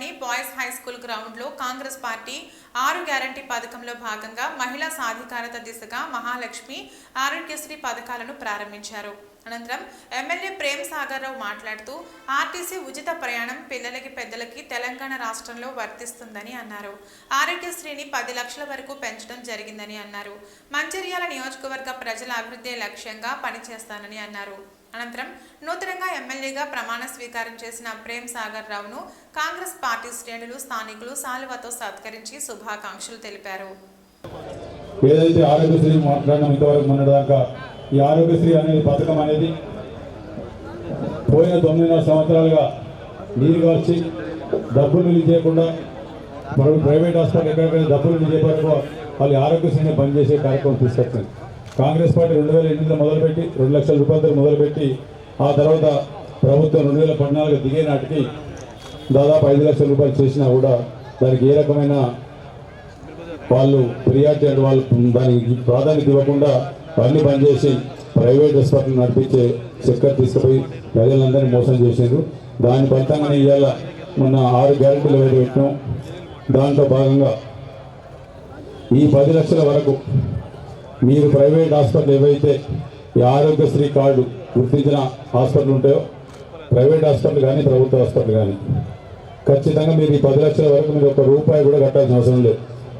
పట్టణంలోని boys high school గ్రౌండ్లో Congress party ఆరు గ్యారంటీ పథకంలో భాగంగా మహిళా సాధికారత దిశగా మహాలక్ష్మి ఆరోగ్యశ్రీ పథకాలను ప్రారంభించారు. అనంతరం ఎమ్మెల్యే ప్రేమ్ సాగర్ రావు మాట్లాడుతూ ఆర్టీసీ ఉచిత ప్రయాణం పిల్లలకి పెద్దలకి తెలంగాణ రాష్ట్రంలో వర్తిస్తుందని అన్నారు. ఆరోగ్యశ్రీని పది లక్షల వరకు పెంచడం జరిగిందని అన్నారు. మంచిర్యాల నియోజకవర్గ ప్రజల అభివృద్ధి లక్ష్యంగా పనిచేస్తానని అన్నారు. అనంతరం నూతనంగా ఎమ్మెల్యేగా ప్రమాణ స్వీకారం చేసిన ప్రేమ్ సాగర్ రావును కాంగ్రెస్ పార్టీ శ్రేణులు స్థానికులు సాలువతో సత్కరించి శుభాకాంక్షలు తెలిపారు. ఏదైతే ఆరోగ్యశ్రీ మాట్లాడినాం ఇంతవరకు మొన్నటిదాకా ఈ ఆరోగ్యశ్రీ అనేది పథకం అనేది పోయిన తొమ్మిదిన్నర సంవత్సరాలుగా నీరు వచ్చి డబ్బులు రిలీజ్ చేయకుండా ప్రైవేట్ హాస్పిటల్ ఎక్కడెక్కడ డబ్బులు రిలీజ్ చేయకపోతే వాళ్ళు ఆరోగ్యశ్రీని బంద్ చేసే కార్యక్రమం తీసుకొచ్చింది. కాంగ్రెస్ పార్టీ రెండు వేల ఎనిమిదిలో మొదలుపెట్టి రెండు లక్షల రూపాయలతో మొదలుపెట్టి ఆ తర్వాత ప్రభుత్వం రెండు వేల పద్నాలుగు దిగే నాటికి దాదాపు ఐదు లక్షల రూపాయలు చేసినా కూడా దానికి ఏ రకమైన వాళ్ళు ఫిర్యాదు చేయడం వాళ్ళు దానికి ప్రాధాన్యత ఇవ్వకుండా పని పనిచేసి ప్రైవేట్ హాస్పిటల్ నడిపించే చక్కర్ తీసుకుపోయి ప్రజలందరినీ మోసం చేశారు దాని ఫలితంగానే ఇవాళ మొన్న ఆరు గ్యారెంటీలు ఏవైతే పెట్టినాం దాంట్లో భాగంగా ఈ పది లక్షల వరకు మీరు ప్రైవేట్ హాస్పిటల్ ఏవైతే ఈ ఆరోగ్యశ్రీ కార్డు గుర్తించిన హాస్పిటల్ ఉంటాయో ప్రైవేట్ హాస్పిటల్ కానీ ప్రభుత్వ హాస్పిటల్ కానీ ఖచ్చితంగా మీరు ఈ పది లక్షల వరకు మీరు ఒక రూపాయి కూడా కట్టాల్సిన అవసరం లేదు.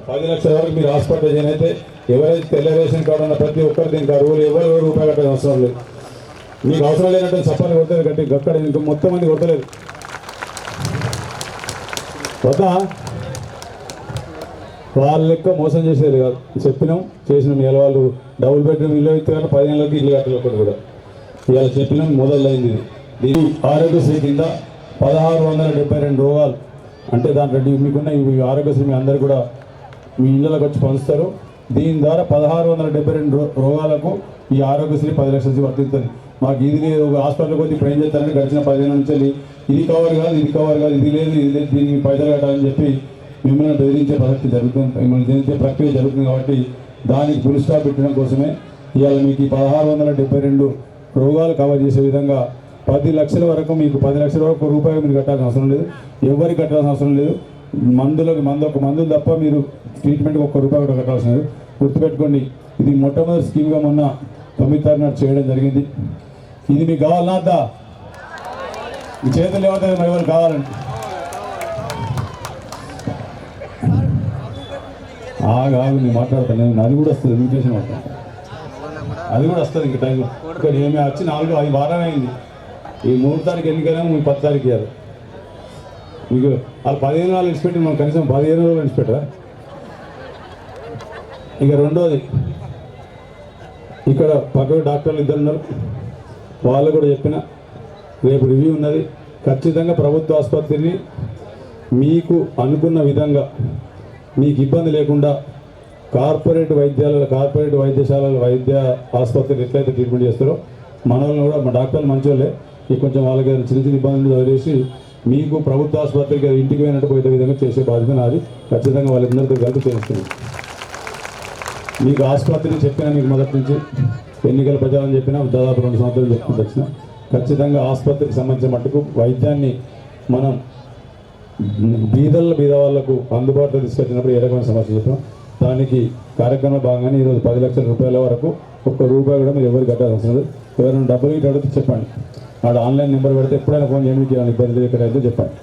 పది లక్షల వరకు మీరు హాస్పిటల్ జాయిన్ అయితే ఎవరైతే తెల్ల రేషన్ కార్డు ఉన్న ప్రతి ఒక్కరు దీనికి అరువులు ఎవరు రూపాయి కట్టాల్సిన అవసరం లేదు. మీకు అవసరం లేనట్టు చప్పాలు కొడతారు కట్టి అక్కడ ఇంకా మొత్తం మంది కొట్టలేదు వద్దా? వాళ్ళ లెక్క మోసం చేసేది కాదు. చెప్పినాం చేసినాం. ఇవాళ వాళ్ళు డబుల్ బెడ్రూమ్ ఇల్లు అయితే కానీ పదిహేనులకి ఇల్లు కట్టలేకపోతే కూడా. ఇవాళ చెప్పినాం మొదలైంది. ఇది దీని ఆరోగ్యశ్రీ కింద పదహారు వందల డెబ్బై రెండు రోగాలు. అంటే దాంట్లో మీకున్న ఇవి ఆరోగ్యశ్రీ మీ అందరు కూడా మీ ఇళ్ళకి వచ్చి పంచుతారు. దీని ద్వారా పదహారు వందల డెబ్బై రెండు రో- రోగాలకు ఈ ఆరోగ్యశ్రీ పది లక్షల వర్తిస్తుంది. మాకు ఇది లేదు ఒక హాస్పిటల్కి వచ్చి ఇప్పుడు ఏం చేస్తారంటే గడిచిన పదిహేను నుంచి ఇది కవర్ కాదు ఇది కవర్ కాదు ఇది లేదు ఇది లేదు దీనికి పైసలు కట్టాలని చెప్పి మిమ్మల్ని బెదిరించే ప్రసక్తి జరుగుతుంది. మిమ్మల్ని బెదిరించే ప్రక్రియ జరుగుతుంది కాబట్టి దానికి పులి పెట్టడం కోసమే ఇవాళ మీకు ఈ పదహారు వందల డెబ్బై రెండు రోగాలు కవర్ చేసే విధంగా పది లక్షల వరకు మీకు పది లక్షల వరకు రూపాయలు మీరు కట్టాల్సిన అవసరం లేదు. ఎవరికి కట్టాల్సిన అవసరం లేదు. మందులకు మందు ఒక మందులు తప్ప మీరు ట్రీట్మెంట్కి ఒక్క రూపాయి కూడా కట్టాల్సిన లేదు. గుర్తుపెట్టుకోండి ఇది మొట్టమొదటి స్కీమ్గా మొన్న తొమ్మిది తారీఖు చేయడం జరిగింది. ఇది మీకు కావాలన్నా మీ చేతులు ఏమవుతుంది మరి ఎవరు కావాలండి ఆగు నేను మాట్లాడతాను నేను అది కూడా వస్తుంది ఇన్విటేషన్ వస్తుంది అది కూడా వస్తుంది ఇంక టైం. ఇక్కడ ఏమి వచ్చి నాలుగు ఐదు వారం అయింది. ఈ మూడు తారీఖు ఎన్నికైనా మీకు పది తారీఖు ఇవ్వాలి మీకు వాళ్ళు పదిహేను రోజులు ఇచ్చిపెట్టి మనం కనీసం పదిహేను రోజులు ఇచ్చిపెట్టరా? ఇక రెండోది ఇక్కడ పక్క డాక్టర్లు ఇద్దరు ఉన్నారు. వాళ్ళు కూడా చెప్పిన రేపు రివ్యూ ఉన్నది. ఖచ్చితంగా ప్రభుత్వ ఆసుపత్రిని మీకు అనుకున్న విధంగా మీకు ఇబ్బంది లేకుండా కార్పొరేట్ వైద్యాల కార్పొరేట్ వైద్యశాలల వైద్య ఆసుపత్రులు ఎట్లయితే ట్రీట్మెంట్ చేస్తారో మన వాళ్ళని కూడా మా డాక్టర్లు మంచోళ్ళే. ఈ కొంచెం వాళ్ళకి చిన్న చిన్న ఇబ్బందులు వదిలేసి మీకు ప్రభుత్వ ఆసుపత్రికి ఇంటికి పోయినట్టు పోయే విధంగా చేసే బాధ్యత నాది. ఖచ్చితంగా వాళ్ళందరితో కలిపి చేస్తుంది మీకు ఆసుపత్రిని చెప్పినా మీకు మొదటి నుంచి ఎన్నికల ప్రచారం చెప్పినా దాదాపు రెండు సంవత్సరాలు చెప్పుకుంటూ వచ్చిన ఖచ్చితంగా ఆసుపత్రికి సంబంధించిన మట్టుకు వైద్యాన్ని మనం బీదల బీద వాళ్ళకు అందుబాటులో తీసుకొచ్చినప్పుడు ఏ రకమైన సమస్య చెప్పాం దానికి కార్యక్రమంలో భాగంగానే ఈరోజు పది లక్షల రూపాయల వరకు ఒక్క రూపాయి కూడా మీరు ఎవరికి కట్టాల్సిన అవసరం ఎవరైనా డబ్బులు ఇటు అడిగితే చెప్పండి. ఆడ ఆన్లైన్ నెంబర్ పెడితే ఎప్పుడైనా ఫోన్ చేయండి మీకు ఏమైనా ఇబ్బంది ఎక్కడ అయితే చెప్పండి.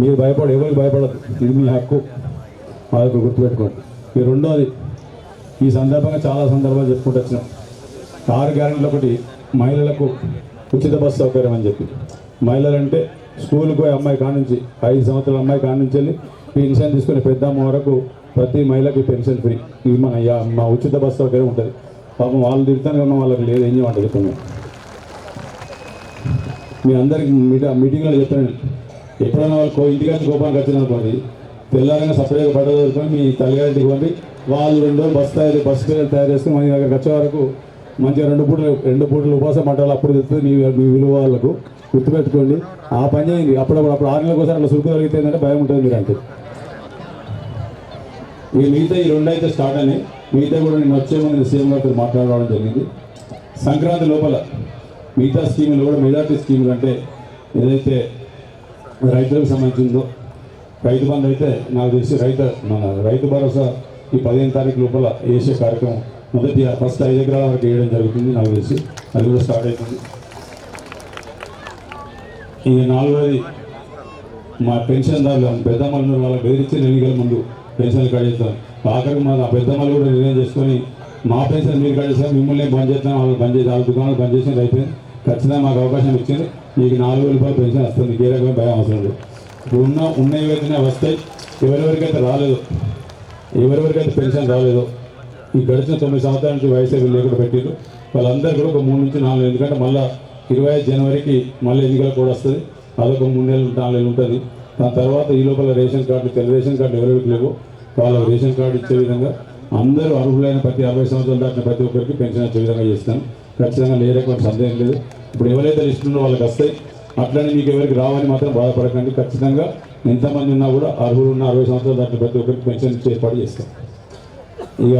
మీరు భయపడ ఎవరికి భయపడదు ఇది మీ హక్కు. మా దగ్గర గుర్తుపెట్టుకోండి. ఈ రెండోది ఈ సందర్భంగా చాలా సందర్భాలు చెప్పుకుంటూ వచ్చినాం. ఆరు గ్యారెంటీలు ఒకటి మహిళలకు ఉచిత బస్సు సౌకర్యం అని చెప్పి. మహిళలు అంటే స్కూల్కి పోయే అమ్మాయి కానుంచి ఐదు సంవత్సరాల అమ్మాయి కానుంచి వెళ్ళి పెన్షన్ తీసుకునే పెద్దమ్మ వరకు ప్రతి మహిళకి పెన్షన్ ఫ్రీ. ఇది మన యా- మా ఉచిత బస్సు సౌకర్యం ఉంటుంది. పాపం వాళ్ళు తిరుగుతానే ఉన్న వాళ్ళకి లేదు ఏం చేయమంటారు చెప్పండి మీ అందరికి మీటింగ్ మీటింగ్లో చెప్పాను ఎప్పుడైనా వాళ్ళు కో- ఇంటికాంచి కోపానికి వచ్చిన అనుకోండి తెల్లారంగా సపరేట్గా పడ్డ దొరుకుని మీ తల్లిగారింటికి పంపి వాళ్ళు రెండు రోజులు బస్సు తయారు బస్సు తయారు చేసుకుని మన దగ్గరికి వచ్చే వరకు మంచిగా రెండు పూటలు రెండు పూటలు ఉపవాసం మంటాలు అప్పుడు తెలుస్తుంది మీ మీ విలువ వాళ్ళకు గుర్తుపెట్టుకోండి. ఆ పని చేయండి. అప్పుడప్పుడు అప్పుడు ఆరు నెలలకు ఒకసారి అట్లా సురుకు కలిగితే అంటే భయం ఉంటుంది మీరు అంతే. ఈ మిగతా ఈ రెండు అయితే స్టార్ట్ అని మిగతా కూడా నేను వచ్చే ముందు సీఎం గారితో మాట్లాడడం జరిగింది. సంక్రాంతి లోపల మిగతా స్కీములు కూడా మెజార్టీ స్కీములు అంటే ఏదైతే రైతులకు సంబంధించిందో రైతు బంధు అయితే నాకు తెలిసి రైతు మన రైతు భరోసా ఈ పదిహేను తారీఖు లోపల వేసే కార్యక్రమం మొదటి ఫస్ట్ ఐదు ఎకరాల వరకు వేయడం జరుగుతుంది నాకు తెలిసి. అది కూడా స్టార్ట్ అవుతుంది ఈ నాలుగోది. మా పెన్షన్దారులు పెద్దమ్మలు వాళ్ళకి బెదిరించిన ఎన్నికల ముందు పెన్షన్లు కట్టేస్తాం ఆఖరికి మా పెద్దమ్మలు కూడా నిర్ణయం చేసుకొని మా పెన్షన్ మీరు కట్టేస్తాం మిమ్మల్ని బంద్ చేస్తాం వాళ్ళు బంద్ చేసి వాళ్ళ దుకాణాలు బంద్ చేసి అయిపోయింది. ఖచ్చితంగా మాకు అవకాశం ఇచ్చింది మీకు నాలుగు వేల రూపాయలు పెన్షన్ వస్తుంది. ఏ రకమైన భయం అవసరం లేదు. ఇప్పుడు ఉన్న ఉన్న ఏవైతే వస్తాయి ఎవరెవరికైతే రాలేదు ఎవరెవరికైతే పెన్షన్ రాలేదో ఈ గడిచిన తొమ్మిది సంవత్సరాల నుంచి వయసు లేకుండా పెట్టారు వాళ్ళందరూ కూడా ఒక మూడు నుంచి నాలుగు ఎందుకంటే మళ్ళీ ఇరవై ఐదు జనవరికి మళ్ళీ ఎన్నికలు కూడా వస్తుంది. అదొక మూడు నెలలు నాలుగు నెలలు ఉంటుంది. దాని తర్వాత ఈ లోపల రేషన్ కార్డు తెల్ల రేషన్ కార్డు ఎవరెవరికి లేవు. వాళ్ళకి రేషన్ కార్డు ఇచ్చే విధంగా అందరూ అర్హులైన ప్రతి అరవై సంవత్సరాలు దాటిన ప్రతి ఒక్కరికి పెన్షన్ వచ్చే విధంగా చేస్తాను ఖచ్చితంగా ఏ రకమైన సందేహం లేదు. ఇప్పుడు ఎవరైతే లిస్ట్ ఉన్నో వాళ్ళకి వస్తాయి. అట్లనే మీకు ఎవరికి రావని మాత్రం బాధపడకండి. ఖచ్చితంగా ఎంతమంది ఉన్నా కూడా అర్హులు ఉన్న అరవై సంవత్సరాలు దాటిన ప్రతి ఒక్కరికి పెన్షన్ ఇచ్చే ఏర్పాటు చేస్తాం. ఇక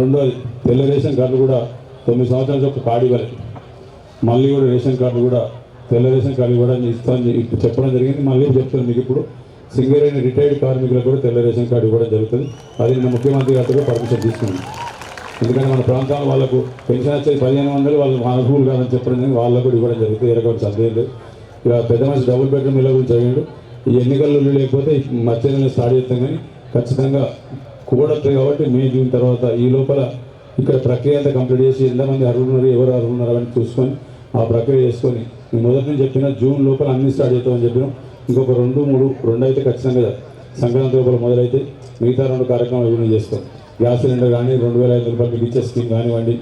రెండోది తెల్ల రేషన్ కార్డు కూడా తొమ్మిది సంవత్సరాల నుంచి ఒక కార్డు ఇవ్వలేదు మళ్ళీ కూడా రేషన్ కార్డు కూడా తెల్ల రేషన్ కార్డు కూడా ఇస్తాను ఇప్పుడు చెప్పడం జరిగింది. మళ్ళీ చెప్తాను మీకు ఇప్పుడు? సింగరేణి రిటైర్డ్ కార్మికులకు కూడా తెల్ల రేషన్ కార్డు ఇవ్వడం జరుగుతుంది. అది నేను ముఖ్యమంత్రి గారితో పర్మిషన్ తీసుకున్నాను. ఎందుకంటే మన ప్రాంతాల వాళ్ళకు పెన్షన్ వచ్చేది పదిహేను వందలు వాళ్ళు అనుకూలు కాదని చెప్పడం జరిగింది. వాళ్ళకు కూడా ఇవ్వడం జరుగుతుంది ఏ రకమైన సందేహం లేదు. ఇక పెద్ద మనిషి డబుల్ బెడ్రూమ్ ఇళ్ళ గురించి అడిగాడు ఈ ఎన్నికల్లో లేకపోతే మధ్య స్టార్ట్ చేస్తాం కానీ ఖచ్చితంగా కూడతాయి కాబట్టి మే జూన్ తర్వాత ఈ లోపల ఇక్కడ ప్రక్రియ అంతా కంప్లీట్ చేసి ఎంతమంది అర్హులున్నారు ఎవరు అర్హులున్నారు అని చూసుకొని ఆ ప్రక్రియ చేసుకొని మొదటి నుంచి చెప్పిన జూన్ లోపల అన్ని స్టార్ట్ చేస్తామని చెప్పినాం. ఇంకొక రెండు మూడు రెండు అయితే ఖచ్చితంగా సంక్రాంతి లోపల మొదలైతే మిగతా రెండు కార్యక్రమాలు ఇవన్నీ చేస్తాం. గ్యాస్ సిలిండర్ కానీ రెండు వేల ఐదు రూపాయలు మీకు ఇచ్చే స్కీమ్ కానివ్వండి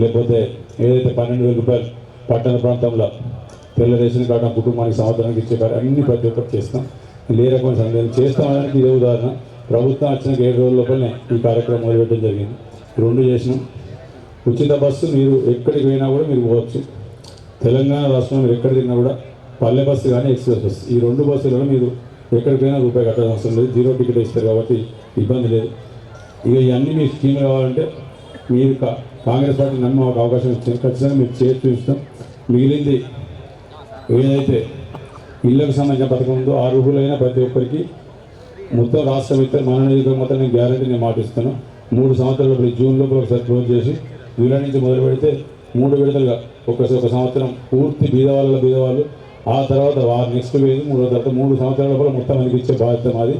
లేకపోతే ఏదైతే పన్నెండు వేల రూపాయలు పట్టణ ప్రాంతంలో తెల్ల రేషన్ కార్డు కుటుంబానికి సంవత్సరానికి ఇచ్చే కార్డు అన్ని ప్రతి ఒక్కటి చేస్తాం. ఏ రకమైన సందేహం చేస్తామని ఇదే ఉదాహరణ. ప్రభుత్వం వచ్చిన ఏడు రోజుల లోపలనే ఈ కార్యక్రమం మొదలుపెట్టడం జరిగింది. రెండు చేసినాం. ఉచిత బస్సు మీరు ఎక్కడికి పోయినా కూడా మీరు పోవచ్చు. తెలంగాణ రాష్ట్రంలో మీరు ఎక్కడ తిన్నా కూడా పల్లె బస్సు కానీ ఎక్స్ప్రెస్ బస్సు. ఈ రెండు బస్సులలో మీరు ఎక్కడికి పోయినా రూపాయి కట్టాల్సిన అవసరం లేదు. జీరో టికెట్ ఇస్తారు కాబట్టి ఇబ్బంది లేదు. ఇక ఇవన్నీ మీ స్కీమ్ కావాలంటే మీరు కాంగ్రెస్ పార్టీ నన్ను మాకు అవకాశం ఇచ్చారు ఖచ్చితంగా మీరు చేసి చూస్తాం మిగిలింది ఏదైతే ఇళ్ళకు సంబంధించిన పథకం ఉందో అర్హులైన ప్రతి ఒక్కరికి మొత్తం రాష్ట్ర వ్యక్తి మన నియోజకవర్గం మొత్తం నేను గ్యారంటీ నేను మాటిస్తాను మూడు సంవత్సరాల లోపల జూన్ లోపల ఒకసారి క్లోజ్ చేసి జూలై నుంచి మొదలు పెడితే మూడు విడతలుగా ఒకసారి ఒక సంవత్సరం పూర్తి బీదవాళ్ళ బీదవాళ్ళు. ఆ తర్వాత వారు నెక్స్ట్ వేది మూడో తర్వాత మూడు సంవత్సరాల లోపల మొత్తం అనిపించే ఇచ్చే బాధ్యత మాది.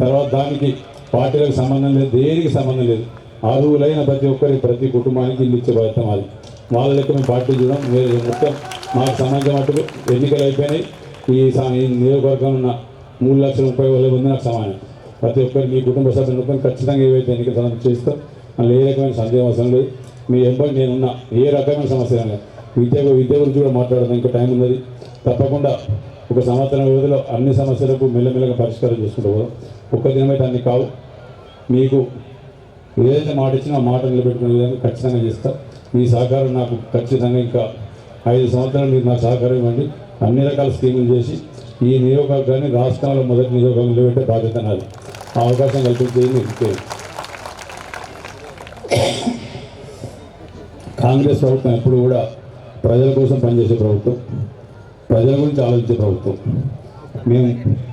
తర్వాత దానికి పార్టీలకు సంబంధం లేదు దేనికి సంబంధం లేదు. అర్హులైన ప్రతి ఒక్కరికి ప్రతి కుటుంబానికి ఇల్లు ఇచ్చే బాధ్యత మాది. వాళ్ళ లెక్క మేము పార్టీ చూడడం వేరే మొత్తం మాకు సంబంధించిన మటుకు ఎన్నికలు అయిపోయినాయి. ఈ నియోజకవర్గం ఉన్న మూడు లక్షల ముప్పై వేల మంది నాకు సమానం ప్రతి ఒక్కరికి మీ కుటుంబ సభ్యులు ఖచ్చితంగా ఏవైతే ఎన్నికల సమయం చేస్తాం అందులో ఏ రకమైన సందేహం అవసరం లేదు. మీ ఎంబడి నేనున్నా ఏ రకమైన సమస్య లేదు. విద్య విద్య గురించి కూడా మాట్లాడదాం ఇంకా టైం ఉన్నది. తప్పకుండా ఒక సంవత్సరం వ్యవధిలో అన్ని సమస్యలకు మెల్లమెల్లగా పరిష్కారం చేసుకుంటూ పోదాం. ఒక్క దినమైతే అన్ని కావు. మీకు ఏదైతే మాట ఇచ్చినా మాట నిలబెట్టుకునే విధంగా ఖచ్చితంగా చేస్తా. మీ సహకారం నాకు ఖచ్చితంగా ఇంకా ఐదు సంవత్సరాలు మీరు నాకు సహకారం ఇవ్వండి. అన్ని రకాల స్కీములు చేసి ఈ నియోజకవర్గాన్ని రాష్ట్రంలో మొదటి నియోజకవర్గం నిలబెట్టే బాధ్యత నాది. ఆ అవకాశం కల్పించేది మీకు కాంగ్రెస్ ప్రభుత్వం ఎప్పుడు కూడా ప్రజల కోసం పనిచేసే ప్రభుత్వం ప్రజల గురించి ఆలోచించే ప్రభుత్వం. మేము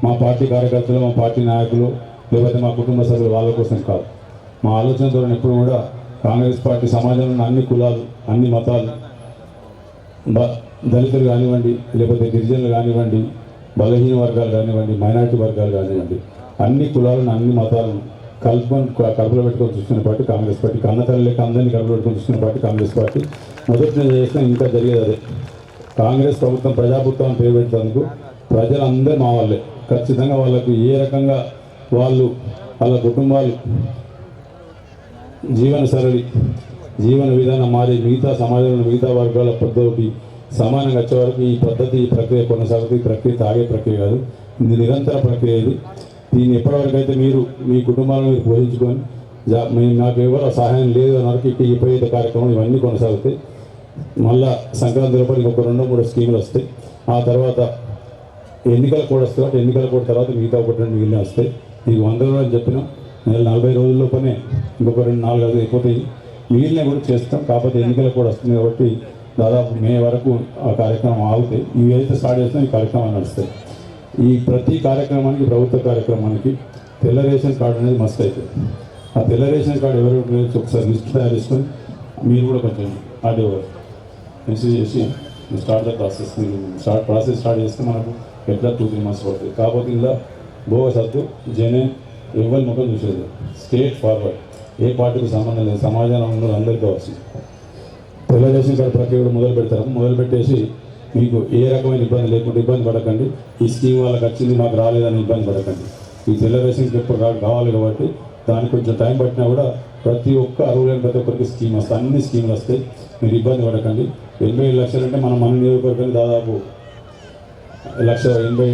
మా పార్టీ కార్యకర్తలు మా పార్టీ నాయకులు లేకపోతే మా కుటుంబ సభ్యులు వాళ్ళ కోసం కాదు. మా ఆలోచన ద్వారా ఎప్పుడు కూడా కాంగ్రెస్ పార్టీ సమాజంలో అన్ని కులాలు అన్ని మతాలు దళితులు కానివ్వండి లేకపోతే గిరిజనులు కానివ్వండి బలహీన వర్గాలు కానివ్వండి మైనారిటీ వర్గాలు కానివ్వండి అన్ని కులాలను అన్ని మతాలను కల్పన కలుపులో పెట్టుకొని చూస్తున్న పార్టీ కాంగ్రెస్ పార్టీ. కన్నతల్లికి లేక అందరినీ కలుపులో పెట్టుకొని చూస్తున్న పార్టీ కాంగ్రెస్ పార్టీ. మొదటి నేను చేసిన ఇంకా జరిగేది అదే. కాంగ్రెస్ ప్రభుత్వం ప్రజాభుత్వం పేరు పెట్టేందుకు ప్రజలందరూ మా వాళ్ళే. ఖచ్చితంగా వాళ్ళకు ఏ రకంగా వాళ్ళు వాళ్ళ కుటుంబాలు జీవన సరళి జీవన విధానం మారి మిగతా సమాజంలో మిగతా వర్గాల పెద్దోటి సమానంగా వచ్చే వరకు ఈ పద్ధతి ఈ ప్రక్రియ కొనసాగుతుంది. ఈ ప్రక్రియ తాగే ప్రక్రియ కాదు. ఇది నిరంతర ప్రక్రియ ఇది. దీన్ని ఎప్పటివరకు అయితే మీరు మీ కుటుంబాలను మీరు పోషించుకొని జా- మేము నాకు ఎవరు సహాయం లేదు అన్న ఇక ఈ ఉపయోగ కార్యక్రమం ఇవన్నీ కొనసాగుతాయి. మళ్ళా సంక్రాంతి లోపల ఇంకొక రెండు మూడు స్కీములు వస్తాయి. ఆ తర్వాత ఎన్నికల కోడ్ వస్తుంది కాబట్టి ఎన్నికల కోడ్ తర్వాత మిగతా ఒకటి రెండు మిగిలిన వస్తాయి. ఇది వంద రోజులు చెప్పిన నెల నలభై రోజుల్లోపనే ఇంకొక రెండు నాలుగు ఐదు అయిపోతాయి. మిగిలిన కూడా చేస్తాం. కాకపోతే ఎన్నికల కోడ్ వస్తుంది కాబట్టి దాదాపు మే వరకు ఆ కార్యక్రమం ఆగుతాయి. ఇవి అయితే స్టార్ట్ చేస్తాం ఈ కార్యక్రమాలు నడుస్తాయి. ఈ ప్రతి కార్యక్రమానికి ప్రభుత్వ కార్యక్రమానికి తెల్ల రేషన్ కార్డు అనేది మస్ట్ అవుతుంది ఆ తెల్ల రేషన్ కార్డు ఎవరు ఒకసారి లిస్ట్ తయారు చేసుకొని మీరు కూడా కొంచెం ఆడేవారు మెసేజ్ చేసి స్టార్ట్ ద ప్రాసెస్ మీరు స్టార్ట్ ప్రాసెస్ స్టార్ట్ చేస్తే మనకు ఎట్లా టూ త్రీ మంత్స్ పడుతుంది. కాకపోతే ఇలా భోగసత్తు జనే ఎవరి ముఖం చూసేది. స్టేట్ ఫార్వర్డ్ ఏ పార్టీకి సంబంధం లేదు. సమాజంలో అందరికీ కావచ్చు తెలుగుదేశం సార్ ప్రక్రియ కూడా మొదలు పెడతారు. మొదలు పెట్టేసి మీకు ఏ రకమైన ఇబ్బంది లేకుండా ఇబ్బంది పడకండి. ఈ స్కీమ్ వాళ్ళకి వచ్చింది మాకు రాలేదని ఇబ్బంది పడకండి. ఈ తెలుగుదేశం ఎప్పుడు కావాలి కాబట్టి దానికి కొంచెం టైం పట్టినా కూడా ప్రతి ఒక్క అరవై లేని ప్రతి ఒక్కరికి స్కీమ్ వస్తాయి. అన్ని స్కీములు వస్తాయి. మీరు ఇబ్బంది పడకండి. ఎనభై ఏడు లక్షలు అంటే మనం మన నియోజకవర్గం దాదాపు లక్ష ఎనభై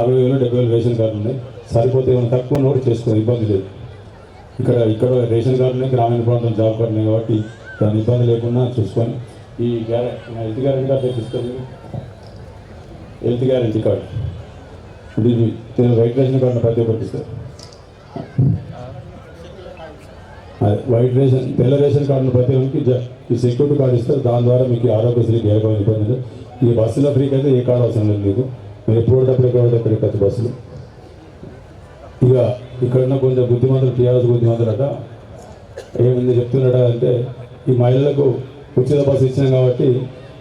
అరవై వేలు డెబ్బై వేలు రేషన్ కార్డు ఉన్నాయి. సరిపోతే ఏమైనా తక్కువ నోట్ చేసుకోవాలి. ఇబ్బంది లేదు. ఇక్కడ ఇక్కడ రేషన్ కార్డు ఉన్నాయి. గ్రామీణ ప్రాంతం జాబ్ కార్డు ఉన్నాయి కాబట్టి దాని ఇబ్బంది లేకుండా చూసుకొని ఈ హెల్త్ గ్యారెంటీ కార్డు తీసుకొని హెల్త్ గ్యారెంటీ కార్డు ఇది వైట్ రేషన్ కార్డును ప్రతి ఒక్కరికి ఇస్తారు వైట్ రేషన్ తెల్ల రేషన్ కార్డును ప్రతి ఒక్కరికి ఈ సెక్యూరిటీ కార్డు ఇస్తారు. దాని ద్వారా మీకు ఆరోగ్యశ్రీ ఏ ఇబ్బంది లేదు. ఈ బస్సులో ఫ్రీకి అయితే ఏ కార్డు అవసరం లేదు మీకు. మీరు ఎప్పుడు పడితే అప్పుడు ఎక్కడ పడితే వచ్చి బస్సులు. ఇక ఇక్కడ ఉన్న కొంచెం బుద్ధిమంతులు టీఆర్ఎస్ బుద్ధిమంతులట ఏముంది చెప్తున్నాడా అంటే ఈ మహిళలకు ఉచిత బస్సు ఇచ్చినాం కాబట్టి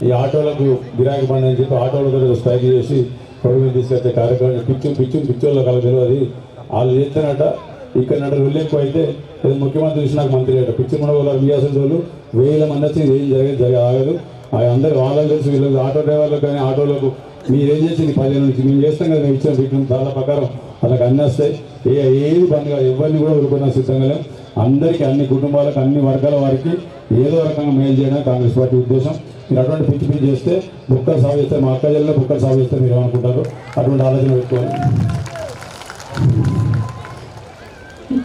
ఈ ఆటోలకు గిరాకీ పండి అని చెప్పి ఆటోలతో స్ట్రైక్ చేసి పొడి మీద తీసుకొచ్చే కార్యక్రమాన్ని పిచ్చు పిచ్చు పిచ్చోళ్ళ కల తెలియదు. వాళ్ళు చేస్తానట ఇక్కడ నట వెళ్ళేక్కువ అయితే ఏదో ముఖ్యమంత్రి చూసి నాకు మంత్రి అట పిచ్చి మన వాళ్ళు వియాసం వాళ్ళు వేల మంది వచ్చి ఏం జరగదు జరగ ఆగదు. ఆ అందరూ వాళ్ళకి తెలుసు వీళ్ళకి ఆటో డ్రైవర్లకు కానీ ఆటోలకు మీరు ఏం చేసింది? పదిహేను నుంచి మేము చేస్తాం కదా మేము ఇచ్చిన బిడ్డ దాని ప్రకారం వాళ్ళకి అన్నీ వస్తాయి. ఏ ఏది బంద్ కాదు ఎవరిని కూడా వదులుకున్నా సిద్ధంగా లేం. అందరికీ అన్ని కుటుంబాలకు అన్ని వర్గాల వారికి ఏదో రకంగా మేలు చేయడం కాంగ్రెస్ పార్టీ ఉద్దేశం. మీరు అటువంటి పిచ్చి పిచ్చి చేస్తే బుక్కలు సాగు చేస్తే మా అక్క జిల్లాలో బుక్కలు సాగు చేస్తే మీరు ఏమనుకుంటారు? అటువంటి ఆలోచన పెట్టుకోవాలి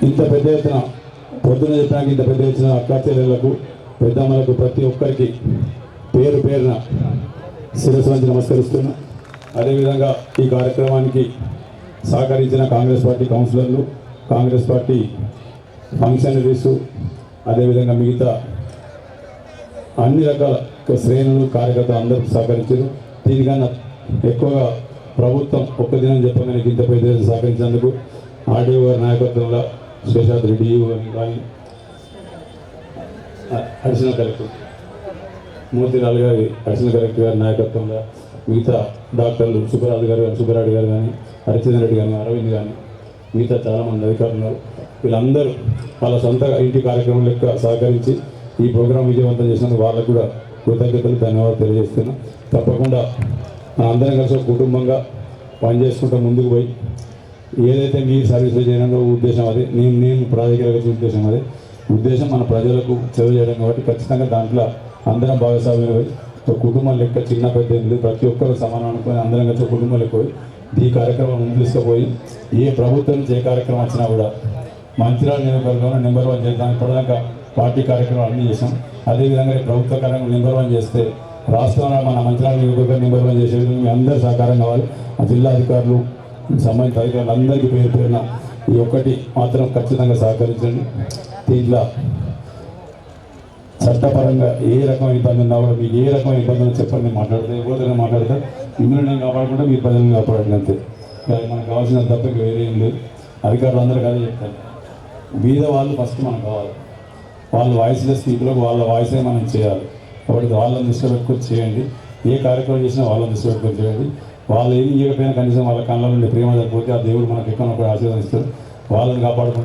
ఇంత పెద్ద ఎత్తున పొద్దున చెప్పినాక ఇంత పెద్ద ఎత్తున అక్క చెల్లెళ్ళకు పెద్దమ్మలకు ప్రతి ఒక్కరికి పేరు పేరున శిరస్సు వంచి నమస్కరిస్తున్నా. అదేవిధంగా ఈ కార్యక్రమానికి సహకరించిన కాంగ్రెస్ పార్టీ కౌన్సిలర్లు కాంగ్రెస్ పార్టీ ఫంక్షనరీస్ అదేవిధంగా మిగతా అన్ని రకాల శ్రేణులు కార్యకర్తలు అందరూ సహకరించారు. దీనికన్నా ఎక్కువగా ప్రభుత్వం ఒక్క దినం చెప్పగానే ఇంత పెద్ద ఎత్తున సహకరించినందుకు ఆర్డీఓ గారి నాయకత్వంలో శేషాద్రి రెడ్డి కానీ అడిషనల్ కలెక్టర్ మూర్తిలాల్ గారి అడిషనల్ కలెక్టర్ గారి నాయకత్వంలో మిగతా డాక్టర్లు సుబ్బరాజు గారు సుబ్బరాడు గారు కానీ హరిచంద్ర రెడ్డి కానీ అరవింద్ కానీ మిగతా చాలామంది అధికారులు ఉన్నారు. వీళ్ళందరూ వాళ్ళ సొంత ఇంటి కార్యక్రమం లెక్క సహకరించి ఈ ప్రోగ్రాం విజయవంతం చేసినందుకు వాళ్ళకు కూడా కృతజ్ఞతలు ధన్యవాదాలు తెలియజేస్తున్నా. తప్పకుండా మన అందరం కలిసి ఒక కుటుంబంగా పనిచేసుకుంటూ ముందుకు పోయి ఏదైతే మీ సర్వీస్ చేయడంలో ఉద్దేశం అదే నేను నేను ప్రాజెక్టులకు ఉద్దేశం అదే. ఉద్దేశం మన ప్రజలకు సేవ చేయడం కాబట్టి ఖచ్చితంగా దాంట్లో అందరం భాగస్వామ్యం పోయి ఒక కుటుంబం లెక్క చిన్న పెద్ద ప్రతి ఒక్కరు సమానం అనుకుని అందరం కలిసి కుటుంబం లెక్క పోయి ఈ కార్యక్రమం ముందు తీసుకుపోయి ఏ ప్రభుత్వం నుంచి ఏ కార్యక్రమం వచ్చినా కూడా మంచిర్యాల నియోజకవర్గంలో నెంబర్ వన్ చేద్దాం. ఇప్పటిదాకా పార్టీ కార్యక్రమాలు అన్నీ చేసాం అదేవిధంగా ప్రభుత్వ కార్యక్రమం నెంబర్ వన్ చేస్తే రాష్ట్రంలో మన మంత్రాల నియోజకవర్గం నెంబర్ వన్ చేసే విధంగా మీ అందరూ సహకారం కావాలి. ఆ జిల్లా అధికారులు సంబంధిత అధికారులు అందరికీ పేరు పేరున ఈ ఒక్కటి మాత్రం ఖచ్చితంగా సహకరించండి. దీంట్లో చట్టపరంగా ఏ రకమైన ఇబ్బంది ఉన్నా కూడా మీకు ఏ రకమైన ఇబ్బంది ఉన్నా చెప్పండి. నేను మాట్లాడతా ఎవరితో మాట్లాడతా. మిమ్మల్ని నేను కాపాడుకుంటే మీ ప్రజలను కాపాడండి అంతే. మనకు కావాల్సిన తప్ప వేరే ఏం లేదు. అధికారులు అందరూ కానీ చెప్తారు బీద వాళ్ళు ఫస్ట్ మనకు కావాలి. వాళ్ళ వాయిస్లెస్ పీపుల్కి వాళ్ళ వాయిసే మనం చేయాలి. కాబట్టి వాళ్ళని దృష్టిలో పెట్టుకొని చేయండి. ఏ కార్యక్రమం చేసినా వాళ్ళని దృష్టిలో పెట్టుకొని చేయండి. వాళ్ళు ఏమి ఇవ్వకపోయినా కనీసం వాళ్ళ కళ్ళ నుండి ప్రేమ జరిగిపోతే ఆ దేవుడు మనకి ఎక్కడ ఆశీర్వదిస్తారు వాళ్ళని కాపాడుకుంటారు